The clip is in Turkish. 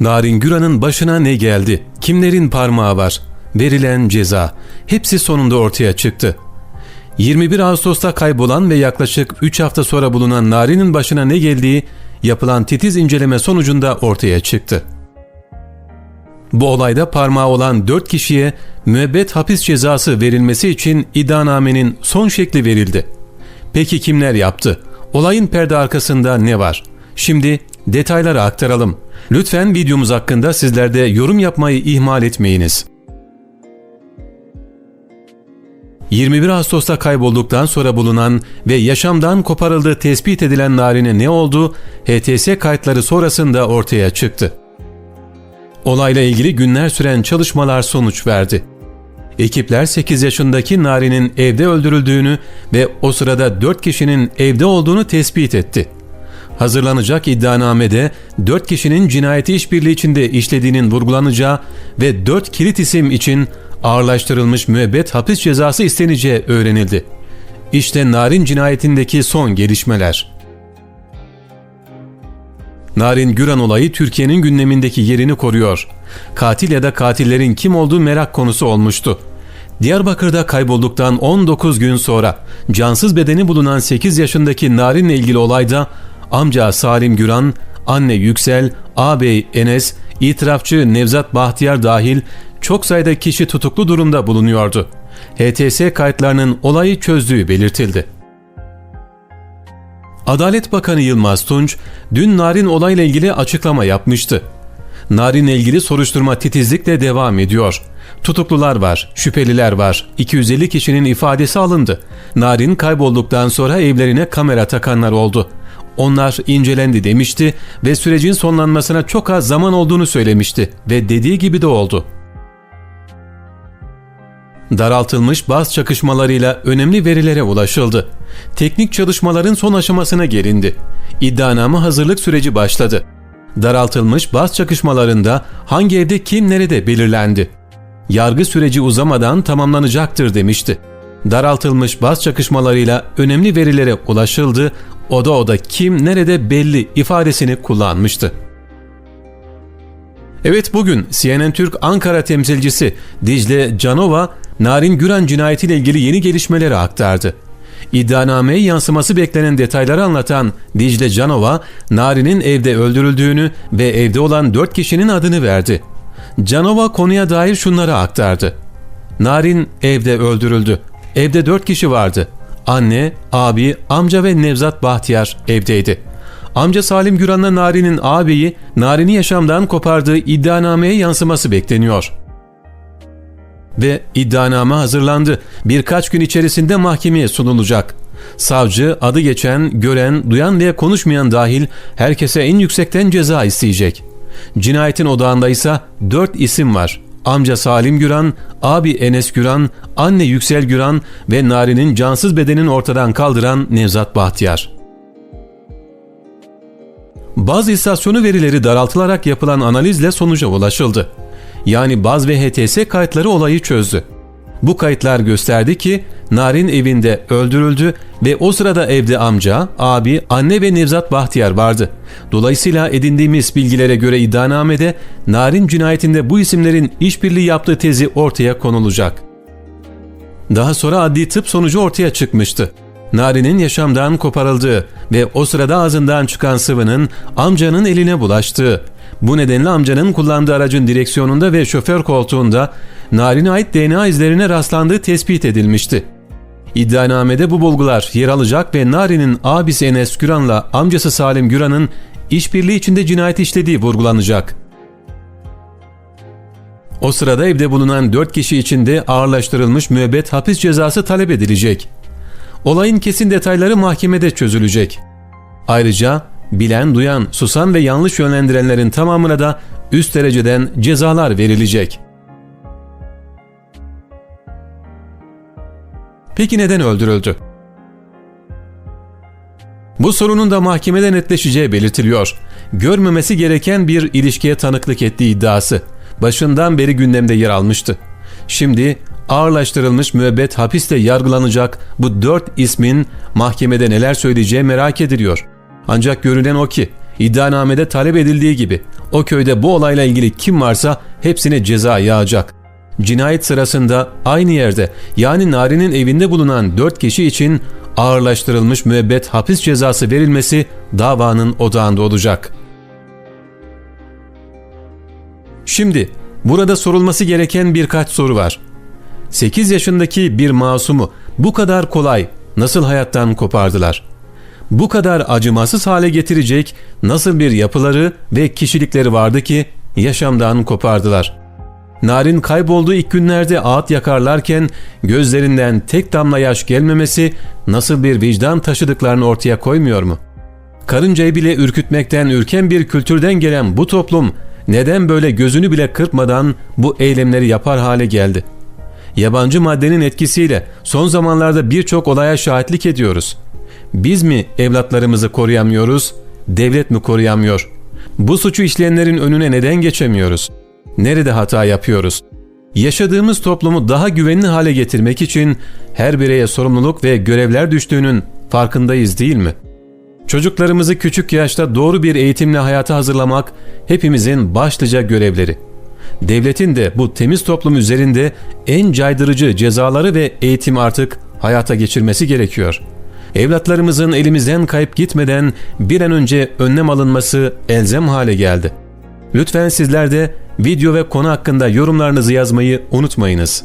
Narin Güran'ın başına ne geldi? Kimlerin parmağı var? Verilen ceza. Hepsi sonunda ortaya çıktı. 21 Ağustos'ta kaybolan ve yaklaşık 3 hafta sonra bulunan Narin'in başına ne geldiği yapılan titiz inceleme sonucunda ortaya çıktı. Bu olayda parmağı olan 4 kişiye müebbet hapis cezası verilmesi için iddianamenin son şekli verildi. Peki kimler yaptı? Olayın perde arkasında ne var? Şimdi detayları aktaralım. Lütfen videomuz hakkında sizler de yorum yapmayı ihmal etmeyiniz. 21 Ağustos'ta kaybolduktan sonra bulunan ve yaşamdan koparıldığı tespit edilen Narin'e ne oldu? HTS kayıtları sonrasında ortaya çıktı. Olayla ilgili günler süren çalışmalar sonuç verdi. Ekipler 8 yaşındaki Nari'nin evde öldürüldüğünü ve o sırada 4 kişinin evde olduğunu tespit etti. Hazırlanacak iddianamede 4 kişinin cinayeti işbirliği içinde işlediğinin vurgulanacağı ve 4 kilit isim için ağırlaştırılmış müebbet hapis cezası isteneceği öğrenildi. İşte Narin cinayetindeki son gelişmeler. Narin Güran olayı Türkiye'nin gündemindeki yerini koruyor. Katil ya da katillerin kim olduğu merak konusu olmuştu. Diyarbakır'da kaybolduktan 19 gün sonra cansız bedeni bulunan 8 yaşındaki Narin'le ilgili olayda amca Salim Güran, anne Yüksel, ağabey Enes, itirafçı Nevzat Bahtiyar dahil çok sayıda kişi tutuklu durumda bulunuyordu. HTS kayıtlarının olayı çözdüğü belirtildi. Adalet Bakanı Yılmaz Tunç dün Narin olayla ilgili açıklama yapmıştı. Narin'le ilgili soruşturma titizlikle devam ediyor. Tutuklular var, şüpheliler var. 250 kişinin ifadesi alındı. Narin kaybolduktan sonra evlerine kamera takanlar oldu. Onlar incelendi demişti ve sürecin sonlanmasına çok az zaman olduğunu söylemişti ve dediği gibi de oldu. Daraltılmış baz çakışmalarıyla önemli verilere ulaşıldı. Teknik çalışmaların son aşamasına gelindi. İddianame hazırlık süreci başladı. Daraltılmış baz çakışmalarında hangi evde kim nerede belirlendi. Yargı süreci uzamadan tamamlanacaktır demişti. Daraltılmış baz çakışmalarıyla önemli verilere ulaşıldı, oda oda kim nerede belli ifadesini kullanmıştı. Evet bugün CNN Türk Ankara temsilcisi Dicle Canova, Narin Güran cinayetiyle ilgili yeni gelişmeleri aktardı. İddianameye yansıması beklenen detayları anlatan Dicle Canova, Narin'in evde öldürüldüğünü ve evde olan 4 kişinin adını verdi. Canova konuya dair şunları aktardı. Narin evde öldürüldü. Evde 4 kişi vardı. Anne, abi, amca ve Nevzat Bahtiyar evdeydi. Amca Salim Güran'la Nari'nin ağabeyi Narin'i yaşamdan kopardığı iddianameye yansıması bekleniyor. Ve iddianame hazırlandı. Birkaç gün içerisinde mahkemeye sunulacak. Savcı adı geçen, gören, duyan ve konuşmayan dahil herkese en yüksekten ceza isteyecek. Cinayetin odağında ise dört isim var. Amca Salim Güran, abi Enes Güran, anne Yüksel Güran ve Nari'nin cansız bedenini ortadan kaldıran Nevzat Bahtiyar. Baz istasyonu verileri daraltılarak yapılan analizle sonuca ulaşıldı. Yani Baz ve HTS kayıtları olayı çözdü. Bu kayıtlar gösterdi ki Narin evinde öldürüldü ve o sırada evde amca, abi, anne ve Nevzat Bahtiyar vardı. Dolayısıyla edindiğimiz bilgilere göre iddianamede Narin cinayetinde bu isimlerin işbirliği yaptığı tezi ortaya konulacak. Daha sonra adli tıp sonucu ortaya çıkmıştı. Nari'nin yaşamdan koparıldığı ve o sırada ağzından çıkan sıvının amcanın eline bulaştığı. Bu nedenle amcanın kullandığı aracın direksiyonunda ve şoför koltuğunda Narin'e ait DNA izlerine rastlandığı tespit edilmişti. İddianamede bu bulgular yer alacak ve Nari'nin abisi Enes Güran'la amcası Salim Güran'ın işbirliği içinde cinayet işlediği vurgulanacak. O sırada evde bulunan 4 kişi için de ağırlaştırılmış müebbet hapis cezası talep edilecek. Olayın kesin detayları mahkemede çözülecek. Ayrıca bilen, duyan, susan ve yanlış yönlendirenlerin tamamına da üst dereceden cezalar verilecek. Peki neden öldürüldü? Bu sorunun da mahkemede netleşeceği belirtiliyor. Görmemesi gereken bir ilişkiye tanıklık ettiği iddiası başından beri gündemde yer almıştı. Şimdi ağırlaştırılmış müebbet hapiste yargılanacak bu dört ismin mahkemede neler söyleyeceği merak ediliyor. Ancak görünen o ki iddianamede talep edildiği gibi O köyde bu olayla ilgili kim varsa hepsine ceza yağacak. Cinayet sırasında aynı yerde yani Nari'nin evinde bulunan 4 kişi için ağırlaştırılmış müebbet hapis cezası verilmesi davanın odağında olacak. Şimdi burada sorulması gereken birkaç soru var. 8 yaşındaki bir masumu bu kadar kolay nasıl hayattan kopardılar? Bu kadar acımasız hale getirecek nasıl bir yapıları ve kişilikleri vardı ki yaşamdan kopardılar? Narin kaybolduğu ilk günlerde ağıt yakarlarken gözlerinden tek damla yaş gelmemesi nasıl bir vicdan taşıdıklarını ortaya koymuyor mu? Karıncayı bile ürkütmekten ürken bir kültürden gelen bu toplum neden böyle gözünü bile kırpmadan bu eylemleri yapar hale geldi? Yabancı maddenin etkisiyle son zamanlarda birçok olaya şahitlik ediyoruz. Biz mi evlatlarımızı koruyamıyoruz, devlet mi koruyamıyor? Bu suçu işleyenlerin önüne neden geçemiyoruz? Nerede hata yapıyoruz? Yaşadığımız toplumu daha güvenli hale getirmek için her bireye sorumluluk ve görevler düştüğünün farkındayız değil mi? Çocuklarımızı küçük yaşta doğru bir eğitimle hayata hazırlamak hepimizin başlıca görevleri. Devletin de bu temiz toplum üzerinde en caydırıcı cezaları ve eğitim artık hayata geçirmesi gerekiyor. Evlatlarımızın elimizden kayıp gitmeden bir an önce önlem alınması elzem hale geldi. Lütfen sizler de video ve konu hakkında yorumlarınızı yazmayı unutmayınız.